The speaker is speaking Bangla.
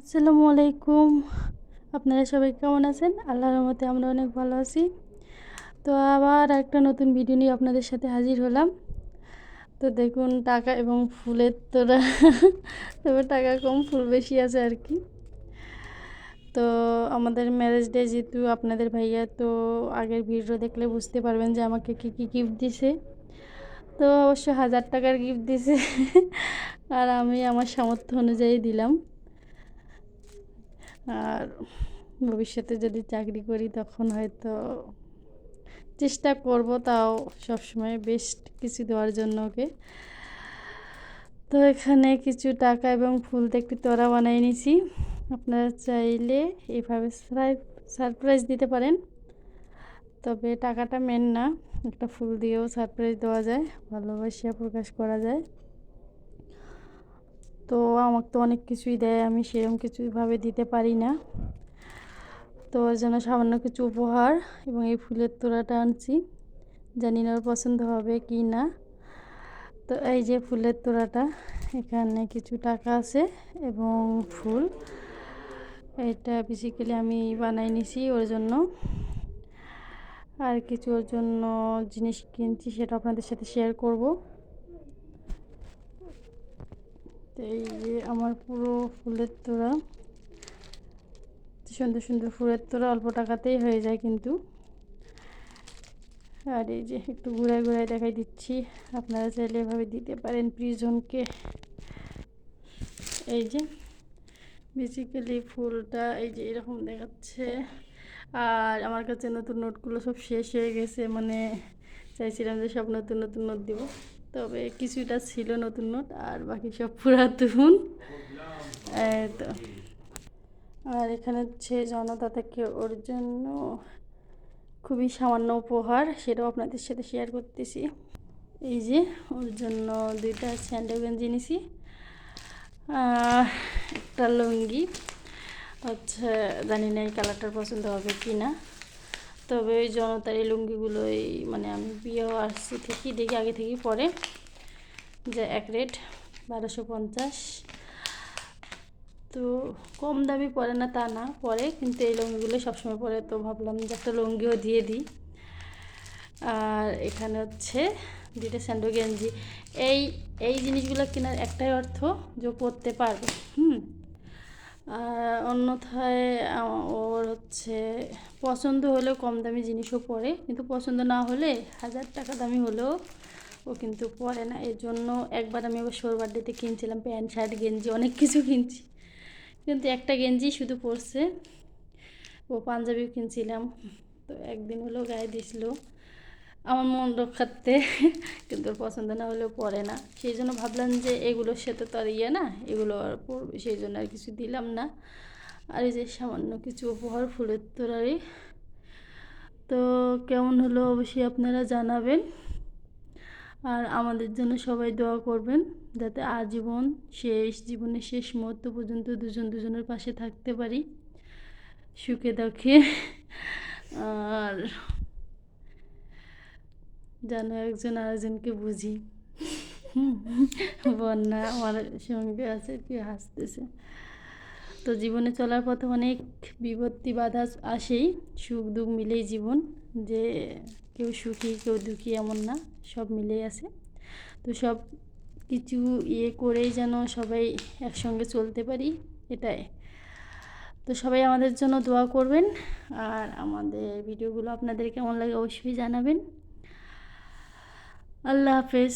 আসসালামু আলাইকুম। আপনারা সবাই কেমন আছেন? আল্লাহর রহমতে আমরা অনেক ভালো আছি। তো আবার একটা নতুন ভিডিও নিয়ে আপনাদের সাথে হাজির হলাম। তো দেখুন, টাকা এবং ফুলের তোরা তবে টাকা কম, ফুল বেশি আছে আর কি। তো আমাদের ম্যারেজ ডে যেহেতু আপনাদের ভাইয়া, তো আগের ভিডিও দেখলে বুঝতে পারবেন যে আমাকে কী কী গিফট দিছে। তো অবশ্য হাজার টাকার গিফট দিছে। আর আমি আমার সামর্থ্য অনুযায়ী দিলাম। আর ভবিষ্যতে যদি চাকরি করি তখন হয়তো চেষ্টা করব তাও সবসময় বেস্ট কিছু দেওয়ার জন্য ওকে তো এখানে কিছু টাকা এবং ফুল একটি তোড়া বানিয়ে নিছি। আপনারা চাইলে এইভাবে সারপ্রাইজ দিতে পারেন। তবে টাকাটা মেন না, একটা ফুল দিয়েও সারপ্রাইজ দেওয়া যায় ভালোবাসা প্রকাশ করা যায়। তো আমাকে তো অনেক কিছুই দেয়, আমি সেরকম কিছুভাবে দিতে পারি না। তো ওর জন্য সামান্য কিছু উপহার এবং এই ফুলের তোড়াটা আনছি। জানি না ওর পছন্দ হবে কি না। তো এই যে ফুলের তোড়াটা, এখানে কিছু টাকা আছে এবং ফুল। এটা বেসিক্যালি আমি বানাই নিছি ওর জন্য। আর কিছু ওর জন্য জিনিস কিনছি, সেটা আপনাদের সাথে শেয়ার করব। তো এই যে আমার পুরো ফুলের তোড়া। সুন্দর সুন্দর ফুলের তোড়া অল্প টাকাতেই হয়ে যায় কিন্তু। আর এই যে একটু ঘুরায় ঘুরায় দেখাই দিচ্ছি। আপনারা চাইলে এভাবে দিতে পারেন প্রিজনকে। এই যে বেসিক্যালি ফুলটা এই যে এরকম দেখাচ্ছে। আর আমার কাছে নতুন নোটগুলো সব শেষ হয়ে গেছে। মানে চাইছিলাম যে সব নতুন নতুন নোট দিব। তবে কিছুটা ছিল নতুন নোট, আর বাকি সব পুরাতন। তো। আর এখানে হচ্ছে জনতা থেকে ওর জন্য খুবই সামান্য উপহার, সেটাও আপনাদের সাথে শেয়ার করতেছি। এই যে ওর জন্য দুইটা স্যান্ডেল গেঞ্জি নিছি একটা লুঙ্গি। হচ্ছে জানি না এই কালারটার পছন্দ হবে কি না তবে ওই জনতার এই লুঙ্গিগুলোই মানে আমি বিয়ে আসছি থেকেই দেখি আগে থেকেই পরে। যে এক রেট, বারোশো পঞ্চাশ। তো কম দামি পরে না তা না, পরে, কিন্তু এই লুঙ্গিগুলো সবসময় পরে। তো ভাবলাম যে একটা লুঙ্গিও দিয়ে দিই। আর এখানে হচ্ছে দুইটা স্যান্ডো গেঞ্জি। এই এই জিনিসগুলো কেনার একটাই অর্থ যে পরতে পারবে। হুম? আর অন্যথায় ওর হচ্ছে পছন্দ হলেও কম দামি জিনিসও পরে, কিন্তু পছন্দ না হলে হাজার টাকা দামি হলেও ও কিন্তু পরে না। এর জন্য একবার আমি আবার সোর বার্থডেতে কিনছিলাম প্যান্ট, শার্ট, গেঞ্জি, অনেক কিছু কিনছি। কিন্তু একটা গেঞ্জি শুধু পরছে। ও পাঞ্জাবিও কিনছিলাম। তো একদিন হলো গায়ে দিছিল। আমার মন রক্ষার্থে কিন্তু পছন্দ না হলেও পরে না। সেই জন্য ভাবলাম যে এগুলোর সাথে তো আর ইয়ে না, এগুলো আর পড়বে, সেই জন্য আর কিছু দিলাম না। আর এই যে সামান্য কিছু উপহার, ফুলের তোরারই তো কেমন হলো অবশ্যই আপনারা জানাবেন। আর আমাদের জন্য সবাই দোয়া করবেন, যাতে আজীবন শেষ, জীবনের শেষ মুহূর্ত পর্যন্ত দুজন দুজনের পাশে থাকতে পারি। সুখে দেখে। আর যেন একজন আরেকজনকে বুঝি। বন্যা আমার সঙ্গে আছে কি হাসতেছে। তো জীবনে চলার পথে অনেক বিপত্তি বাধা আসেই, সুখ দুঃখ মিলেই জীবন। যে কেউ সুখী, কেউ দুঃখী এমন না, সব মিলেই আছে। তো সব কিছু ইয়ে করেই যেন সবাই একসঙ্গে চলতে পারি, এটাই। তো সবাই আমাদের জন্য দোয়া করবেন, আর আমাদের ভিডিওগুলো আপনাদের কেমন লাগে অবশ্যই জানাবেন। আল্লাহ হাফেজ।